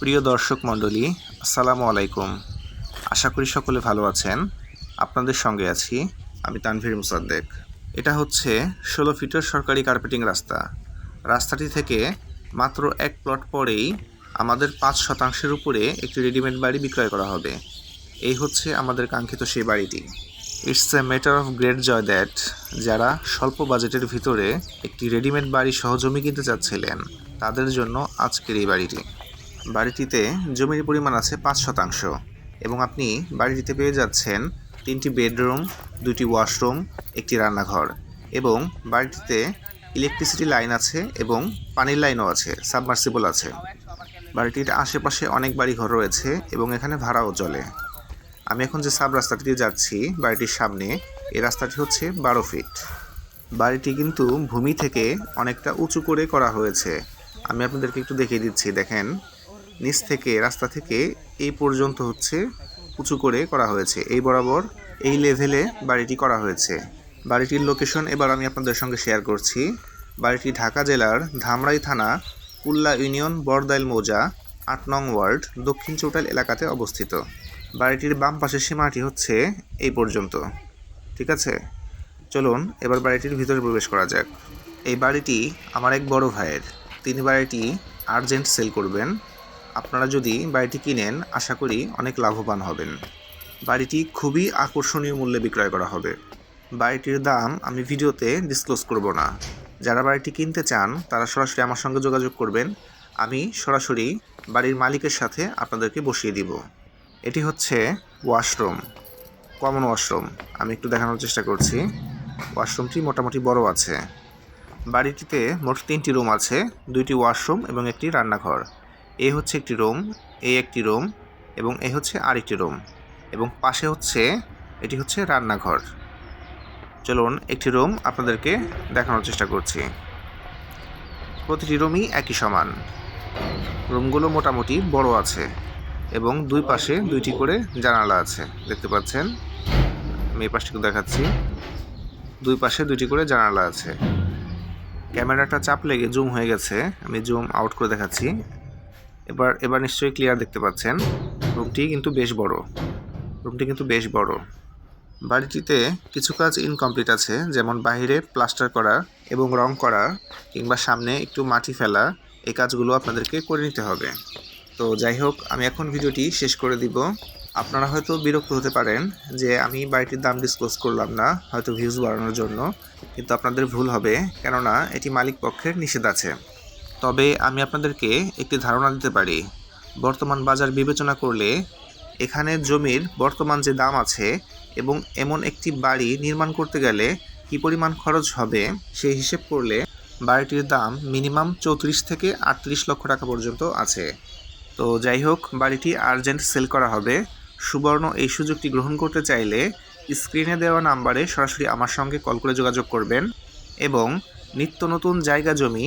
প্রিয় দর্শক মণ্ডলী, আসসালামু আলাইকুম। আশা করি সকলে ভালো আছেন। আপনাদের সঙ্গে আছি আমি তানভীর মুসাদ্দেক। এটা হচ্ছে ষোলো ফিটের সরকারি কার্পেটিং রাস্তা। রাস্তাটি থেকে মাত্র এক প্লট পরেই আমাদের পাঁচ শতাংশের উপরে একটি রেডিমেড বাড়ি বিক্রয় করা হবে। এই হচ্ছে আমাদের কাঙ্ক্ষিত সেই বাড়িটি। It's a matter of great joy that যারা স্বল্প বাজেটের ভিতরে একটি রেডিমেড বাড়ি সহজমি কিনতে চাচ্ছিলেন, তাদের জন্য আজকের এই বাড়িটি। বাড়িটিতে জমির পরিমাণ আছে পাঁচ শতাংশ এবং আপনি বাড়িটিতে পেয়ে যাচ্ছেন তিনটি বেডরুম, দুটি ওয়াশরুম, একটি রান্নাঘর এবং বাড়িটিতে ইলেকট্রিসিটি লাইন আছে এবং পানির লাইনও আছে, সাবমার্সিবল আছে। বাড়িটির আশেপাশে অনেক বাড়ি ঘর রয়েছে এবং এখানে ভাড়াও চলে। আমি এখন যে সাব রাস্তাটি যাচ্ছি, বাড়িটির সামনে, এই রাস্তাটি হচ্ছে বারো ফিট। বাড়িটি কিন্তু ভূমি থেকে অনেকটা উঁচু করে করা হয়েছে। আমি আপনাদেরকে একটু দেখিয়ে দিচ্ছি, দেখেন। নিচ থেকে, রাস্তা থেকে এই পর্যন্ত হচ্ছে উঁচু করে করা হয়েছে। এই বরাবর এই লেভেলে বাড়িটি করা হয়েছে। বাড়িটির লোকেশন এবার আমি আপনাদের সঙ্গে শেয়ার করছি। বাড়িটি ঢাকা জেলার ধামরাই থানা, কুল্লা ইউনিয়ন বরদাইল মৌজা, আট নং ওয়ার্ড, দক্ষিণ চৌটাল এলাকাতে অবস্থিত। বাড়িটির বাম পাশের সীমাটি হচ্ছে এই পর্যন্ত। ঠিক আছে? চলুন, এবার বাড়িটির ভিতরে প্রবেশ করা যাক। এই বাড়িটি আমার এক বড় ভাইয়ের। তিনি বাড়িটি আর্জেন্ট সেল করবেন। আপনারা যদি বাড়িটি কিনেন, আশা করি অনেক লাভবান হবেন। বাড়িটি খুবই আকর্ষণীয় মূল্যে বিক্রয় করা হবে। বাড়িটির দাম আমি ভিডিওতে ডিসক্লোজ করব না। যারা বাড়িটি কিনতে চান, তারা সরাসরি আমার সঙ্গে যোগাযোগ করবেন। আমি সরাসরি বাড়ির মালিকের সাথে আপনাদেরকে বসিয়ে দিব। এটি হচ্ছে ওয়াশরুম, কমন ওয়াশরুম। আমি একটু দেখানোর চেষ্টা করছি। ওয়াশরুমটি মোটামুটি বড় আছে। বাড়িটিতে মোট তিনটি রুম আছে, দুইটি ওয়াশরুম এবং একটি রান্নাঘর। এই হচ্ছে একটি রুম এই একটি রুম, এবং এই হচ্ছে আরেকটি রুম, এবং পাশে হচ্ছে, এটি হচ্ছে রান্নাঘর। চলুন একটি রুম আপনাদেরকে দেখানোর চেষ্টা করছি। প্রতিটি রুমই একই সমান। রুমগুলো মোটামুটি বড় আছে, এবং দুই পাশে দুইটি করে জানালা আছে। দেখতে পাচ্ছেন? আমি এই পাশটিকে দেখাচ্ছি। দুই পাশে দুইটি করে জানালা আছে। ক্যামেরাটা চাপ লেগে জুম হয়ে গেছে। আমি জুম আউট করে দেখাচ্ছি। এবার এবার নিশ্চয়ই ক্লিয়ার দেখতে পাচ্ছেন। রুমটি কিন্তু বেশ বড়। রুমটি কিন্তু বেশ বড়। বাড়িটিতে কিছু কাজ ইনকমপ্লিট আছে, যেমন বাইরে প্লাস্টার করা এবং রং করা, কিংবা সামনে একটু মাটি ফেলা, এই কাজগুলো আপনাদেরকে করে নিতে হবে। তো যাই হোক, আমি এখন ভিডিওটি শেষ করে দিব। আপনারা হয়তো বিরক্ত হতে পারেন যে আমি বাড়িটির দাম ডিসক্লোজ করলাম না, হয়তো ভিউজ বাড়ানোর জন্য। কিন্তু আপনাদের ভুল হবে, কেননা এটি মালিক পক্ষের নিষেধ আছে তবে আমি আপনাদেরকে একটি ধারণা দিতে পারি। বর্তমান বাজার বিবেচনা করলে এখানে জমির বর্তমান যে দাম আছে এবং এমন একটি বাড়ি নির্মাণ করতে গেলে কী পরিমাণ খরচ হবে সেই হিসেব করলে বাড়িটির দাম মিনিমাম চৌত্রিশ থেকে আটত্রিশ লক্ষ টাকা পর্যন্ত আছে। তো যাই হোক, বাড়িটি আর্জেন্ট সেল করা হবে। সুবর্ণ এই সুযোগটি গ্রহণ করতে চাইলে স্ক্রিনে দেওয়া নাম্বারে সরাসরি আমার সঙ্গে কল করে যোগাযোগ করবেন এবং নিত্য নতুন জায়গা জমি